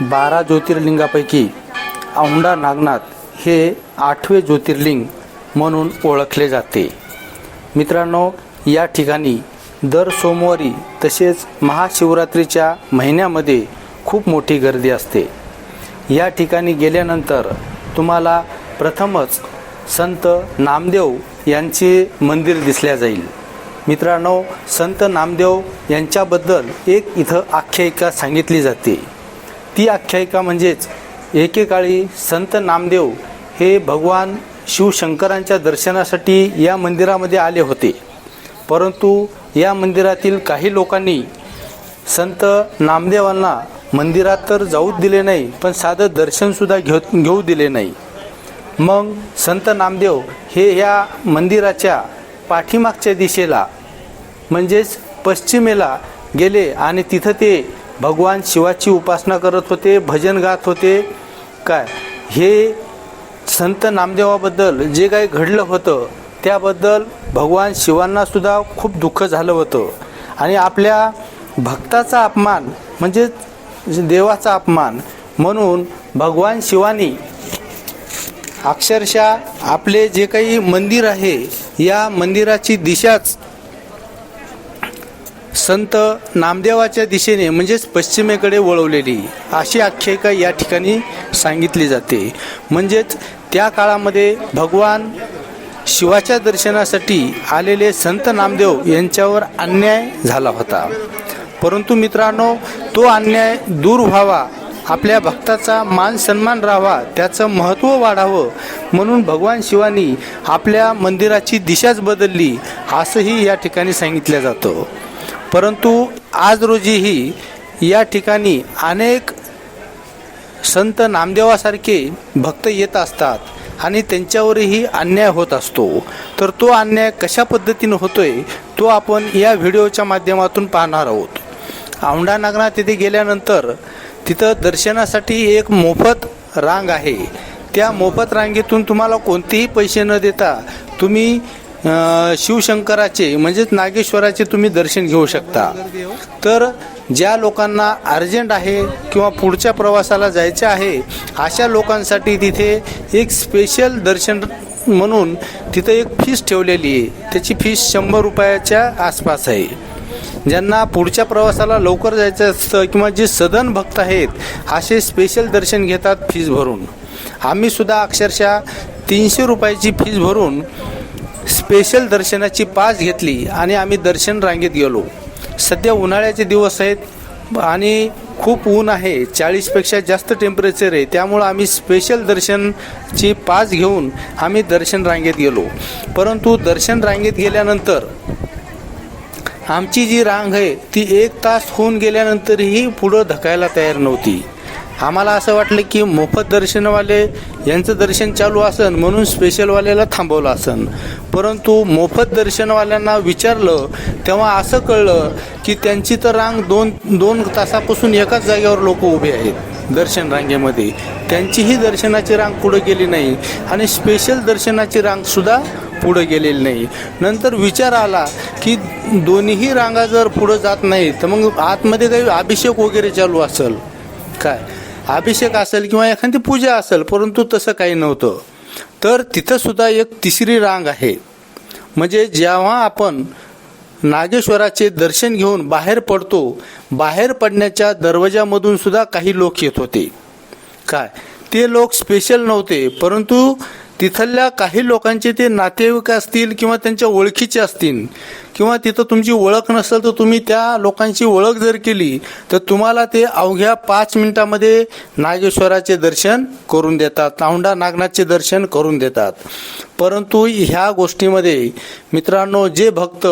बारा ज्योतिर्लिंगापैकी औंढा नागनाथ हे आठवे ज्योतिर्लिंग म्हणून ओळखले जाते. मित्रांनो या ठिकाणी दर सोमवारी तसेच महाशिवरात्रीच्या महिन्यामध्ये खूप मोठी गर्दी असते. या ठिकाणी गेल्यानंतर तुम्हाला प्रथमच संत नामदेव यांचे मंदिर दिसल्या जाईल. मित्रांनो संत नामदेव यांच्याबद्दल एक इथं आख्यायिका सांगितली जाते. ती आख्यायिका म्हणजेच एकेकाळी संत नामदेव हे भगवान शिवशंकरांच्या दर्शनासाठी या मंदिरामध्ये आले होते. परंतु या मंदिरातील काही लोकांनी संत नामदेवांना मंदिरात तर जाऊच दिले नाही पण साधं दर्शनसुद्धा घेऊ घेऊ दिले नाही. मग संत नामदेव हे या मंदिराच्या पाठीमागच्या दिशेला म्हणजेच पश्चिमेला गेले आणि तिथं ते भगवान शिवाची उपासना करत होते भजन गात होते. काय? हे संत नामदेवाबद्दल जे काही घडलं होतं त्याबद्दल भगवान शिवांनासुद्धा खूप दुःख झालं होतं. आणि आपल्या भक्ताचा अपमान म्हणजेच देवाचा अपमान म्हणून भगवान शिवानी अक्षरशः आपले जे काही मंदिर आहे या मंदिराची दिशाच संत नामदेवाच्या दिशेने म्हणजेच पश्चिमेकडे वळवलेली अशी आख्यायिका या ठिकाणी सांगितली जाते. म्हणजेच त्या काळामध्ये भगवान शिवाच्या दर्शनासाठी आलेले संत नामदेव यांच्यावर अन्याय झाला होता. परंतु मित्रांनो तो अन्याय दूर व्हावा आपल्या भक्ताचा मान सन्मान राहावा त्याचं महत्त्व वाढावं म्हणून भगवान शिवानी आपल्या मंदिराची दिशाच बदलली असंही या ठिकाणी सांगितलं जातं. परंतु आज रोजीही या ठिकाणी अनेक संत नामदेवासारखे भक्त येत असतात आणि त्यांच्यावरही अन्याय होत असतो. तर तो अन्याय कशा पद्धतीनं होतोय तो आपण या व्हिडिओच्या माध्यमातून पाहणार आहोत. औंढा नागनाथ तिथे गेल्यानंतर तिथं दर्शनासाठी एक मोफत रांग आहे. त्या मोफत रांगेतून तुम्हाला कोणतेही पैसे न देता तुम्ही शिवशंकराचे म्हणजेच नागेश्वराचे तुम्ही दर्शन घेऊ शकता. तर ज्या लोकांना अर्जंट आहे किंवा पुढच्या प्रवासाला जायचे आहे अशा लोकांसाठी तिथे एक स्पेशल दर्शन म्हणून तिथं एक फीस ठेवलेली आहे. त्याची फीस शंभर रुपयाच्या आसपास आहे. ज्यांना पुढच्या प्रवासाला लवकर जायचं असतं किंवा जे सदन भक्त आहेत असे स्पेशल दर्शन घेतात फीस भरून. आम्ही सुद्धा अक्षरशः तीनशे रुपयाची फीस भरून स्पेशल दर्शनाची पास घेतली आणि आम्ही दर्शन रांगेत गेलो. सध्या उन्हाळ्याचे दिवस आहेत आणि खूप ऊन आहे. चाळीसपेक्षा जास्त टेम्परेचर आहे. त्यामुळं आम्ही स्पेशल दर्शनची पास घेऊन आम्ही दर्शन रांगेत गेलो. परंतु दर्शन रांगेत गेल्यानंतर आमची जी रांग आहे ती एक तास होऊन गेल्यानंतरही पुढं धकायला तयार नव्हती. आम्हाला असं वाटलं की मोफत दर्शनवाले यांचं दर्शन चालू असन म्हणून स्पेशलवाल्याला थांबवलं असन. परंतु मोफत दर्शनवाल्यांना विचारलं तेव्हा असं कळलं की त्यांची तर रांग दोन दोन तासापासून एकाच जागेवर लोक उभे आहेत दर्शन रांगेमध्ये. त्यांचीही दर्शनाची रांग पुढे गेली नाही आणि स्पेशल दर्शनाची रांगसुद्धा पुढे गेलेली नाही. नंतर विचार आला की दोन्हीही रांगा जर पुढं जात नाही तर मग आतमध्ये काही अभिषेक वगैरे चालू असेल. काय? अभिषेक असेल किंवा एखादी पूजा असेल परंतु तसं काही नव्हतं. तर तिथं सुद्धा एक तिसरी रांग आहे. म्हणजे जेव्हा आपण नागेश्वराचे दर्शन घेऊन बाहेर पडतो बाहेर पडण्याच्या दरवाजामधून सुद्धा काही लोक येत होते. काय? ते लोक स्पेशल नव्हते परंतु तिथल्या काही लोकांचे ते नातेवाईक असतील किंवा त्यांच्या ओळखीचे असतील किंवा तिथं तुमची ओळख नसेल तर तुम्ही त्या लोकांची ओळख जर केली तर तुम्हाला ते अवघ्या पाच मिनिटामध्ये नागेश्वराचे दर्शन करून देतात तावंडा नागनाथचे दर्शन करून देतात. परंतु ह्या गोष्टीमध्ये मित्रांनो जे भक्त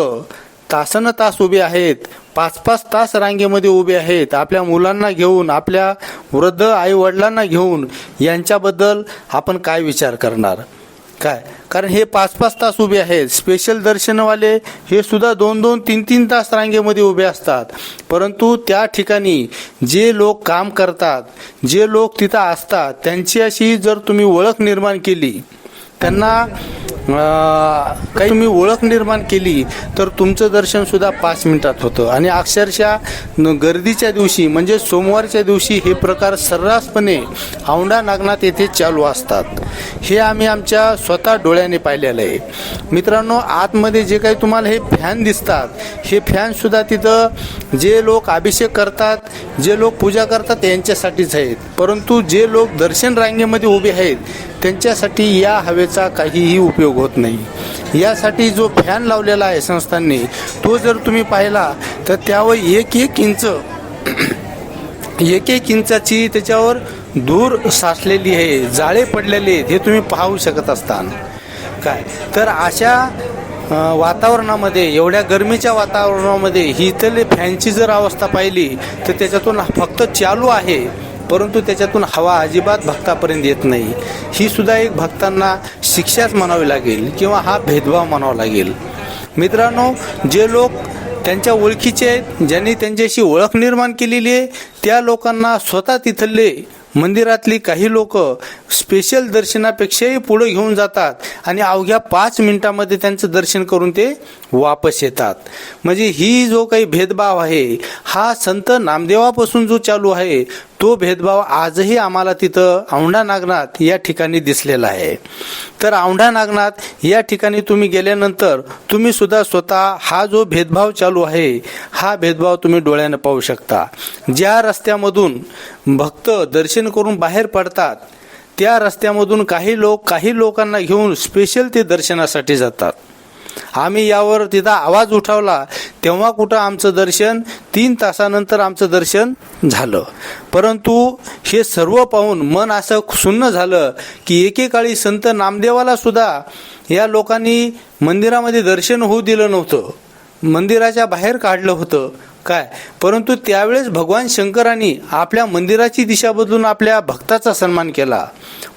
तासन तास उभे आहेत. पाच पाच तास रांगेमध्ये उभे आहेत. आपल्या मुलांना घेऊन आपल्या वृद्ध आई वडिलांना घेऊन यांच्याबद्दल आपण काय विचार करणार? काय? कारण हे पाच पाच तास उभे आहेत. स्पेशल दर्शनवाले हे सुद्धा दोन दोन तीन तीन तास रांगेमध्ये उभे असतात. परंतु त्या ठिकाणी जे लोक काम करतात जे लोक तिथं असतात त्यांची अशी जर तुम्ही ओळख निर्माण केली त्यांना काही तुम्ही ओळख निर्माण केली तर तुमचं दर्शन सुद्धा पाच मिनिटात होतं. आणि अक्षरशः गर्दीच्या दिवशी म्हणजे सोमवारच्या दिवशी हे प्रकार सर्रासपणे औंढा नागनाथ येथे चालू असतात. हे आम्ही आमच्या स्वतः डोळ्याने पाहिलेलं आहे. मित्रांनो आतमध्ये जे काही तुम्हाला हे फॅन दिसतात हे फॅनसुद्धा तिथं जे लोक अभिषेक करतात जे लोक पूजा करतात यांच्यासाठीच आहेत. परंतु जे लोक दर्शन रांगेमध्ये उभे आहेत त्यांच्यासाठी या हवेचा काहीही उपयोग होत नाही. यासाठी जो फॅन लावलेला आहे संस्थांनी तो जर तुम्ही पाहिला तर त्यावर एक एक इंच एक एक इंचाची त्याच्यावर धूर साचलेली आहे जाळे पडलेले आहेत हे तुम्ही पाहू शकत असता काय? तर अशा वातावरणामध्ये एवढ्या गरमीच्या वातावरणामध्ये ही इथले फॅनची जर अवस्था पाहिली तर त्याच्यातून फक्त चालू आहे परंतु त्याच्यातून हवा अजिबात भक्तापर्यंत येत नाही. ही सुद्धा एक भक्तांना शिक्षाच म्हणावी लागेल किंवा हा भेदभाव म्हणावा लागेल. मित्रांनो जे लोक त्यांच्या ओळखीचे आहेत ज्यांनी त्यांच्याशी ओळख निर्माण केलेली आहे त्या लोकांना स्वतः तिथले मंदिरातली काही लोक स्पेशल दर्शनापेक्षाही पुढे घेऊन जातात आणि अवघ्या पाच मिनिटामध्ये त्यांचं दर्शन करून ते वापस येतात. म्हणजे ही जो काही भेदभाव आहे हा संत नामदेवापासून जो चालू आहे तो भेदभाव आजही आम्हाला तिथं औंढा नागनाथ या ठिकाणी दिसलेला आहे. तर औंढा नागनाथ या ठिकाणी तुम्ही गेल्यानंतर तुम्ही सुद्धा स्वतः हा जो भेदभाव चालू आहे हा भेदभाव तुम्ही डोळ्यानं पाहू शकता. ज्या रस्त्यामधून भक्त दर्शन करून बाहेर पडतात त्या रस्त्यामधून काही लोक काही लोकांना घेऊन स्पेशल ते दर्शनासाठी जातात. आम्ही यावर तिथं आवाज उठवला तेव्हा कुठं आमचं दर्शन? तीन तासानंतर आमचं दर्शन झालं. परंतु हे सर्व पाहून मन असं सुन्न झालं की एकेकाळी संत नामदेवाला सुद्धा या लोकांनी मंदिरामध्ये दर्शन होऊ दिलं नव्हतं. मंदिराच्या बाहेर काढलं होतं. काय? परंतु त्यावेळेस भगवान शंकरांनी आपल्या मंदिराची दिशा बदलून आपल्या भक्ताचा सन्मान केला.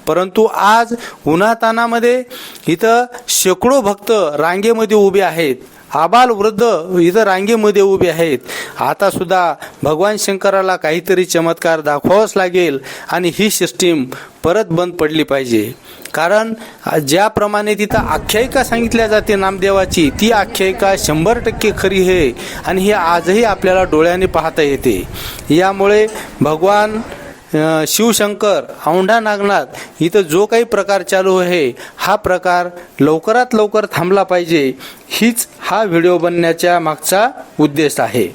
परंतु आज उन्हातानामध्ये इथं शेकडो भक्त रांगेमध्ये उभे आहेत. आबाल वृद्ध इथं रांगेमध्ये उभे आहेत. आता सुद्धा भगवान शंकराला काहीतरी चमत्कार दाखवावाच लागेल आणि ही सिस्टीम परत बंद पडली पाहिजे. कारण ज्याप्रमाणे तिथं आख्यायिका सांगितल्या जाते नामदेवाची ती आख्यायिका शंभर टक्के खरी आहे आणि ही आजही आपल्याला डोळ्याने पाहता येते. यामुळे भगवान शिवशंकर औंढा नागनाथ इथं जो काही प्रकार चालू आहे हा प्रकार लवकरात लवकर थांबला पाहिजे. हीच हा व्हिडिओ बनण्याच्या मागचा उद्देश आहे.